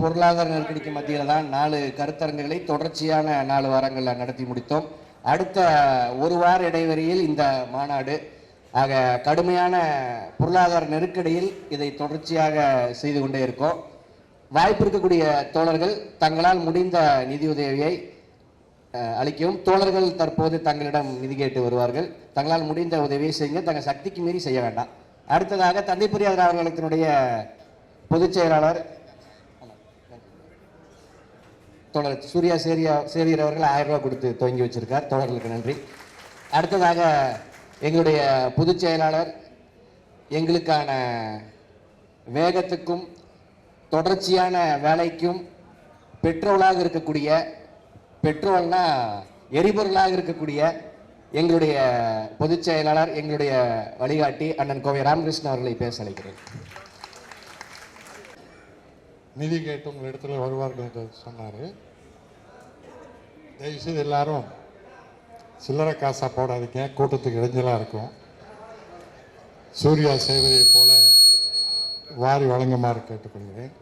பொருளாதார நெருக்கடிக்கு மத்தியில் தான் நாலு கருத்தரங்குகளை தொடர்ச்சியான நாலு வாரங்களில் நடத்தி முடித்தோம். அடுத்த ஒரு வார இடைவெளியில் இந்த மாநாடு ஆக கடுமையான பொருளாதார நெருக்கடியில் இதை தொடர்ச்சியாக செய்து கொண்டே இருக்கோம். வாய்ப்பு இருக்கக்கூடிய தோழர்கள் தங்களால் முடிந்த நிதியுதவியை அளிக்கவும். தோழர்கள் தற்போது தங்களிடம் நிதி கேட்டு வருவார்கள். தங்களால் முடிந்த உதவியை செய்யுங்க தங்கள் சக்திக்கு மீறி செய்ய வேண்டாம். அடுத்ததாக தந்தை பெரியார் அவர்களுடைய பொதுச் செயலாளர் தொடர் சூர்யா சேரியா சேரியர் அவர்கள் ஆயிரம் ரூபாய் கொடுத்து துவங்கி வச்சிருக்கார். தொடர்களுக்கு நன்றி. அடுத்ததாக எங்களுடைய பொதுச் செயலாளர் எங்களுக்கான வேகத்துக்கும் தொடர்ச்சியான வேலைக்கும் பெட்ரோலாக இருக்கக்கூடிய பெட்ரோல்னா எரிபொருளாக இருக்கக்கூடிய எங்களுடைய பொதுச் செயலாளர் எங்களுடைய வழிகாட்டி அண்ணன் கோவை ராமகிருஷ்ணன் அவர்களை பேச அழைக்கிறேன். நிதி கேட்டு உங்கள் இடத்துல வருவார்கள் என்று சொன்னார். தயவுசெய்து எல்லாரும் சில்லறை காசாக போடாதீங்க. கூட்டத்துக்கு இடைஞ்சலாக இருக்கும். சூர்யா செய்வதைப் போல வாரி வழங்குமாறு கேட்டுக்கொள்கிறேன்.